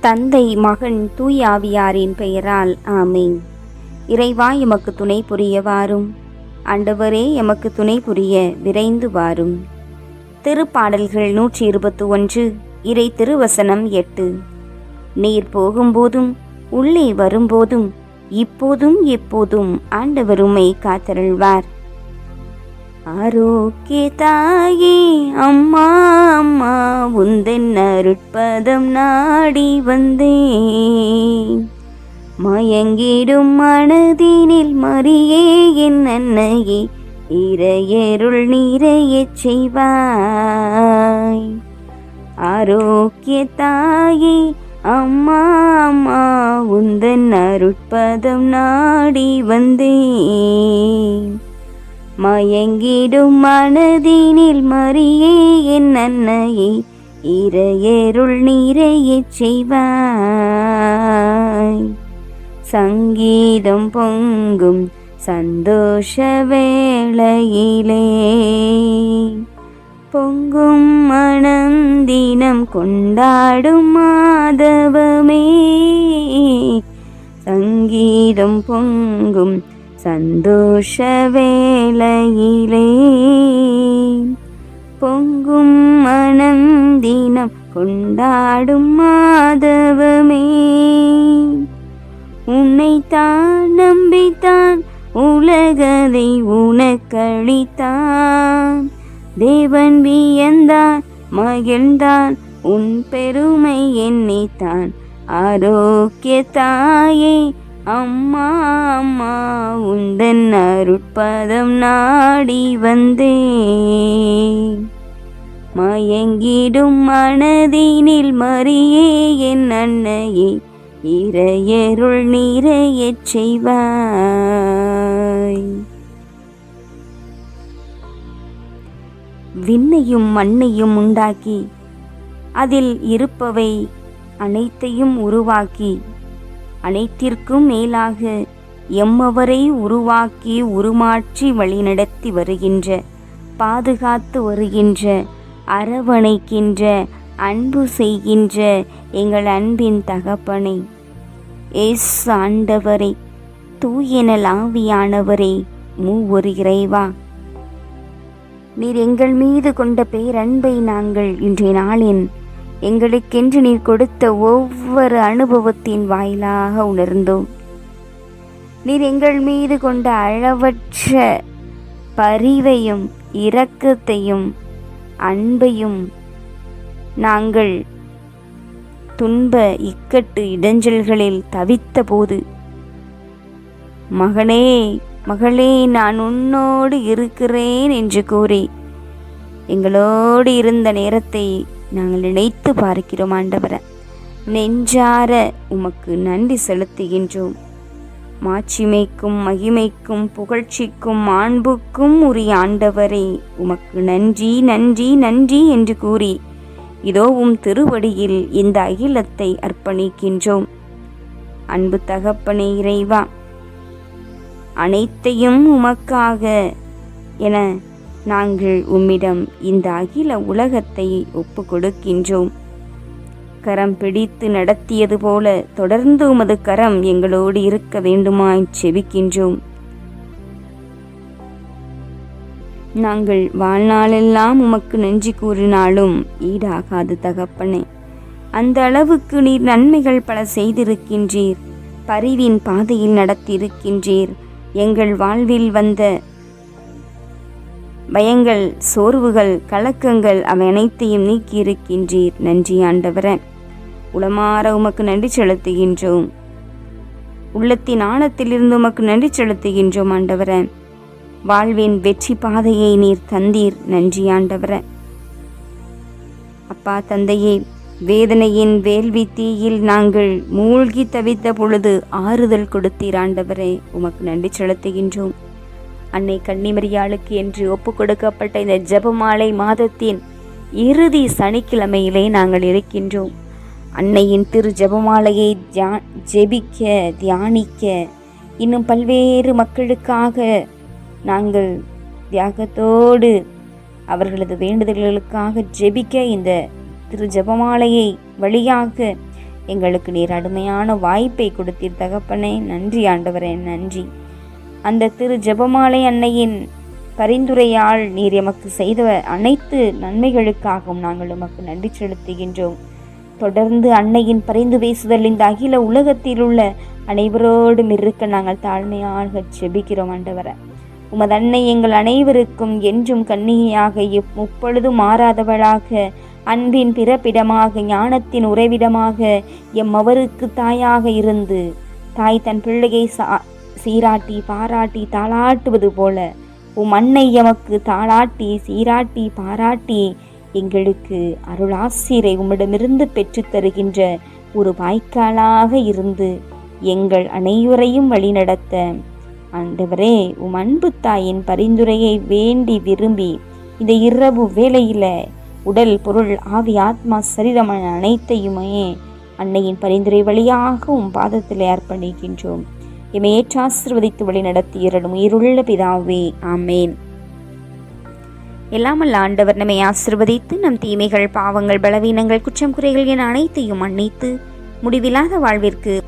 தந்தை மகன் தூய் ஆவியாரின் பெயரால் ஆமேன். இறைவா எமக்கு துணை புரிய வாரும் ஆண்டவரே எமக்கு துணை புரிய விரைந்து வாரும். திருப்பாடல்கள் நூற்றி இருபத்தி ஒன்று இறை திருவசனம் எட்டு. நீர் போகும்போதும் உள்ளே வரும்போதும் இப்போதும் எப்போதும் ஆண்டவருமை காத்தருள்வார். ஆரோக்கியதாயே அம்மா அம்மா உந்தன் அருட்பதம் நாடி வந்தேன். மயங்கிடும் மனதினில் மறியே என் அன்னையே இறையருள் நிறையச் செய்வாய். ஆரோக்கிய அம்மா அம்மா உந்தன் அருட்பதம் நாடி வந்தேன். மயங்கிடும் மனதினில் மறியே என் அன்னையே இரையருள் நிறையச் செய்வாய். சங்கீதம் பொங்கும் சந்தோஷ வேளையிலே பொங்கும் மனம் தினம் கொண்டாடும் மாதவமே. சங்கீதம் பொங்கும் சந்தோஷ வேளையிலே பொங்கும் மனம் தினம் கொண்டாடும் மாதவமே. உன்னைத்தான் நம்பித்தான் உலகதை உனக்களித்தான். தேவன் வியந்தான் மகிழ்ந்தான் உன் பெருமை எண்ணித்தான் ஆரோக்கிய தாயே அம்மா அம்மா உந்தன் அருட்பதம் நாடி வந்தேன். மயங்கிடும் மனதினில் மறியே என் அன்னையே இறையருள் நிறையச் செய்வாய். விண்ணையும் மண்ணையும் உண்டாக்கி அதில் இருப்பவை அனைத்தையும் உருவாக்கி அனைத்திற்கும் மேலாக எம்மவரை உருவாக்கி உருமாற்றி வழிநடத்தி வருகின்ற பாதுகாத்து வருகின்ற அரவணைக்கின்ற அன்பு செய்கின்ற எங்கள் அன்பின் தகப்பனை. எஸ் ஆண்டவரே தூயனல் லாவியானவரே மூவொரு இறைவா. நீர் எங்கள் மீது கொண்ட பேரன்பை நாங்கள் இன்றைய நாளின் எங்களுக்கென்று நீர் கொடுத்த ஒவ்வொரு அனுபவத்தின் வாயிலாக உணர்ந்தோம். நீர் எங்கள் மீது கொண்ட அளவற்ற பரிவையும் இரக்கத்தையும் அன்பையும் நாங்கள் துன்ப இக்கட்டு இடைஞ்சல்களில் தவித்த போது மகனே மகளே நான் உன்னோடு இருக்கிறேன் என்று கூறி எங்களோடு இருந்த நேரத்தை நாங்கள் நினைத்து பார்க்கிறோம் ஆண்டவரை. நெஞ்சார உமக்கு நன்றி செலுத்துகின்றோம். மாட்சிமைக்கும் மகிமைக்கும் புகழ்ச்சிக்கும் மாண்புக்கும் உரிய ஆண்டவரே உமக்கு நன்றி நன்றி நன்றி என்று கூறி இதோ உம் திருவடியில் இந்த அகிலத்தை அர்ப்பணிக்கின்றோம். அன்பு தகப்பனே இறைவா அனைத்தையும் உமக்காக என நாங்கள் உம்மிடம் இந்த அகில உலகத்தை ஒப்பு கொடுக்கின்றோம் கரம் பிடித்து நடத்தியது போல தொடர்ந்து உமது கரம் எங்களோடு இருக்க வேண்டுமாய் செபிக்கின்றோம். நாங்கள் வாழ்நாளெல்லாம் உமக்கு நெஞ்சு கூறினாலும் ஈடாகாது தகப்பனே. அந்த அளவுக்கு நீர் நன்மைகள் பல செய்திருக்கின்றீர். பரிவின் பாதையில் நடத்தியிருக்கின்றீர். எங்கள் வாழ்வில் வந்த பயங்கள் சோர்வுகள் கலக்கங்கள் அவை அனைத்தையும் நீக்கியிருக்கின்றீர். நன்றி ஆண்டவர. உளமாற உமக்கு நன்றி செலுத்துகின்றோம். உள்ளத்தின் ஆழத்திலிருந்து உமக்கு நன்றி செலுத்துகின்றோம் ஆண்டவர. வாழ்வின் வெற்றி பாதையை நீர் தந்தீர். நன்றி ஆண்டவர. அப்பா தந்தையே வேதனையின் வேள்வி தீயில் நாங்கள் மூழ்கி தவித்த பொழுது ஆறுதல் கொடுத்தீர் ஆண்டவரே. உமக்கு நன்றி செலுத்துகின்றோம். அன்னை கன்னிமரியாளுக்கு என்று ஒப்பு கொடுக்கப்பட்ட இந்த ஜெபமாலை மாதத்தின் இறுதி சனிக்கிழமையிலே நாங்கள் இருக்கின்றோம். அன்னையின் திரு ஜெபமாலையை தியா ஜெபிக்க தியானிக்க இன்னும் பல்வேறு மக்களுக்காக நாங்கள் தியாகத்தோடு அவர்களது வேண்டுதல்களுக்காக ஜெபிக்க இந்த திரு ஜெபமாலையை வழியாக எங்களுக்கு நீர் அருமையான வாய்ப்பை கொடுத்தீர் தகப்பனே. நன்றி ஆண்டவரே நன்றி. அந்த திரு ஜெபமாலை அன்னையின் பரிந்துரையால் நீர் எமக்கு செய்த அனைத்து நன்மைகளுக்காகவும் நாங்கள் உமக்கு நன்றி செலுத்துகின்றோம். தொடர்ந்து அன்னையின் பரிந்து பேசுதல் இந்த அகில உலகத்தில் உள்ள அனைவரோடும் இருக்க நாங்கள் தாழ்மையாக செபிக்கிறோம் ஆண்டவர. உமது அன்னை எங்கள் அனைவருக்கும் என்றும் கன்னிகையாக எப்- முப்பொழுதும் மாறாதவளாக அன்பின் பிறப்பிடமாக ஞானத்தின் உறைவிடமாக எம் அவருக்கு தாயாக இருந்து தாய் தன் பிள்ளையை சா சீராட்டி பாராட்டி தாளாட்டுவது போல உம் அன்னை எமக்கு தாளாட்டி சீராட்டி பாராட்டி எங்களுக்கு அருளாசிரை உம்மிடமிருந்து பெற்றுத் தருகின்ற ஒரு வாய்க்காலாக இருந்து எங்கள் அனைவரையும் வழிநடத்த. ஆண்டவரே உம் அன்பு தாயின் பரிந்துரையை வேண்டி விரும்பி இந்த இரவு வேளையில உடல் பொருள் ஆவி ஆத்மா சரீரம் அனைத்தையுமே அன்னையின் பரிந்துரை வழியாக உம் பாதத்தில் அர்ப்பணிக்கின்றோம். எம்மை ஏற்றாசிர்வதித்து வழி நடத்தி இரடும் உயிருள்ள பிதாவே ஆமேன். எல்லாமல்ல ஆண்டவர் நம்மை ஆசிர்வதித்து நம் தீமைகள் பாவங்கள் பலவீனங்கள் குற்றம் குறைகள் என அனைத்தையும் மன்னித்து முடிவில்லாத வாழ்விற்கு